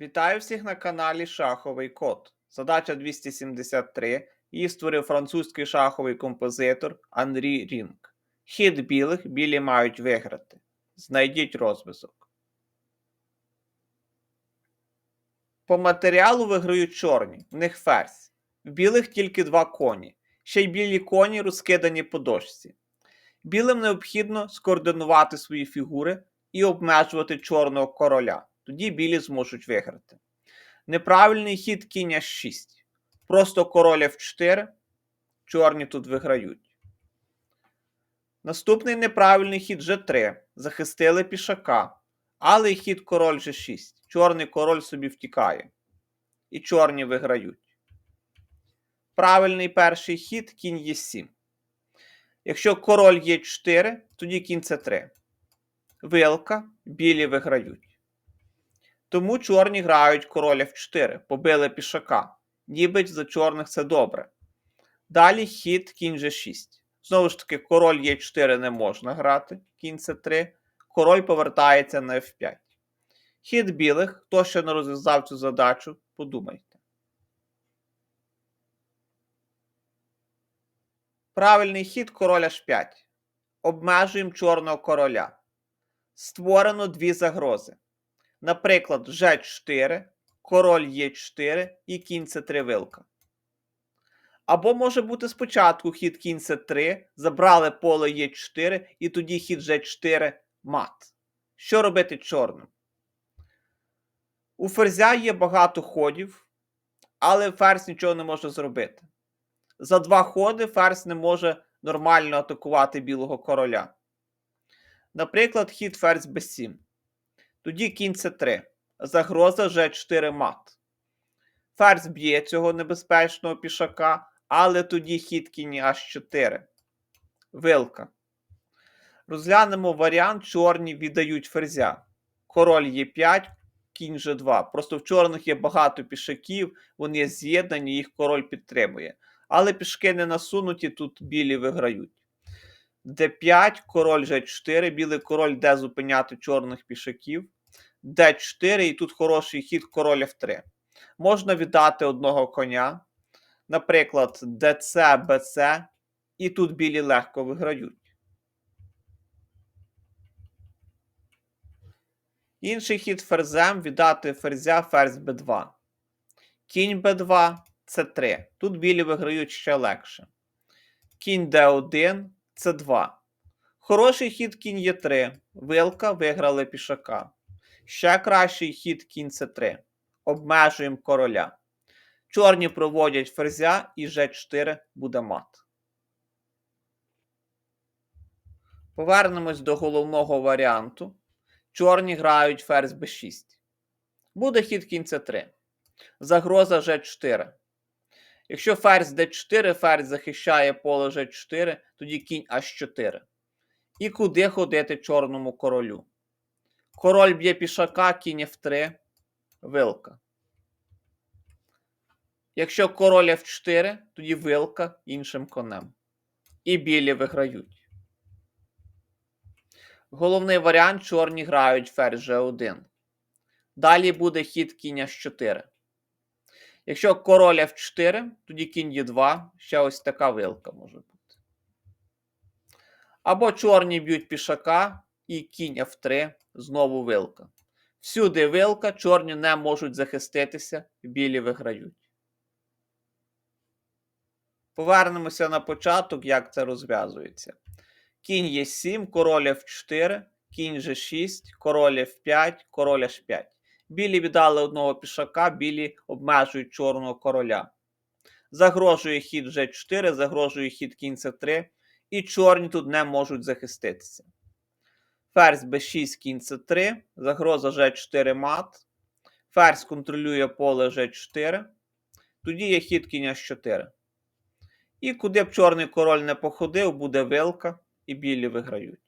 Вітаю всіх на каналі Шаховий Код. Задача 273. Її створив французький шаховий композитор Анрі Рінг. Хід білих білі мають виграти. Знайдіть розв'язок. По матеріалу виграють чорні, в них ферзь. В білих тільки два коні. Ще й білі коні розкидані по дошці. Білим необхідно скоординувати свої фігури і обмежувати чорного короля. Тоді білі зможуть виграти. Неправильний хід кінь H6. Просто король F4. Чорні тут виграють. Наступний неправильний хід G3. Захистили пішака. Але хід король G6. Чорний король собі втікає. І чорні виграють. Правильний перший хід кінь Е7. Якщо король Е4, тоді кінь С3. Вилка, білі виграють. Тому чорні грають король F4, побили пішака. Нібить за чорних це добре. Далі хід кінь G6. Знову ж таки, король Е4 не можна грати, кінь С3. Король повертається на F5. Хід білих, хто ще не розв'язав цю задачу, подумайте. Правильний хід король H5. Обмежуємо чорного короля. Створено дві загрози. Наприклад, G4, король Е4 і кінь С3 вилка. Або може бути спочатку хід кінь С3, забрали поле Е4 і тоді хід G4 мат. Що робити чорним? У ферзя є багато ходів, але ферзь нічого не може зробити. За два ходи ферзь не може нормально атакувати білого короля. Наприклад, хід ферзь b7. Тоді кінь С3. Загроза G4 мат. Ферзь б'є цього небезпечного пішака, але тоді хід кінь H4. Вилка. Розглянемо варіант, чорні віддають ферзя. Король Е5, кінь G2. Просто в чорних є багато пішаків, вони з'єднані, їх король підтримує. Але пішки не насунуті, тут білі виграють. Д5, король G4, білий король йде зупиняти чорних пішаків. Д4, і тут хороший хід король F3. Можна віддати одного коня. Наприклад, ДЦ, БЦ, і тут білі легко виграють. Інший хід ферзем віддати ферзя ферзь Б2. Кінь Б2, С3. Тут білі виграють ще легше. Кінь Д1, С2. Хороший хід кінь Е3. Вилка виграли пішака. Ще кращий хід кінь С3. Обмежуємо короля. Чорні проводять ферзя і Ж4 буде мат. Повернемось до головного варіанту. Чорні грають ферзь b6. Буде хід кінь С3. Загроза Ж4. Якщо ферзь d4, ферзь захищає поле Ж4, тоді кінь H4. І куди ходити чорному королю? Король б'є пішака, кінь F3, вилка. Якщо король F4, тоді вилка іншим конем. І білі виграють. Головний варіант чорні грають ферзь G1. Далі буде хід кінь H4. Якщо король F4, тоді кінь Е2, ще ось така вилка може бути. Або чорні б'ють пішака і кінь F3, знову вилка. Всюди вилка, чорні не можуть захиститися, білі виграють. Повернемося на початок, як це розв'язується. Кінь Е7, король F4, кінь G6, король F5, король H5. Білі віддали одного пішака, білі обмежують чорного короля. Загрожує хід G4, загрожує хід кінь С3, і чорні тут не можуть захиститися. Ферзь b6, кінь С3, загроза G4 мат. Ферзь контролює поле G4. Тоді є хід кінь H4. І куди б чорний король не походив, буде вилка, і білі виграють.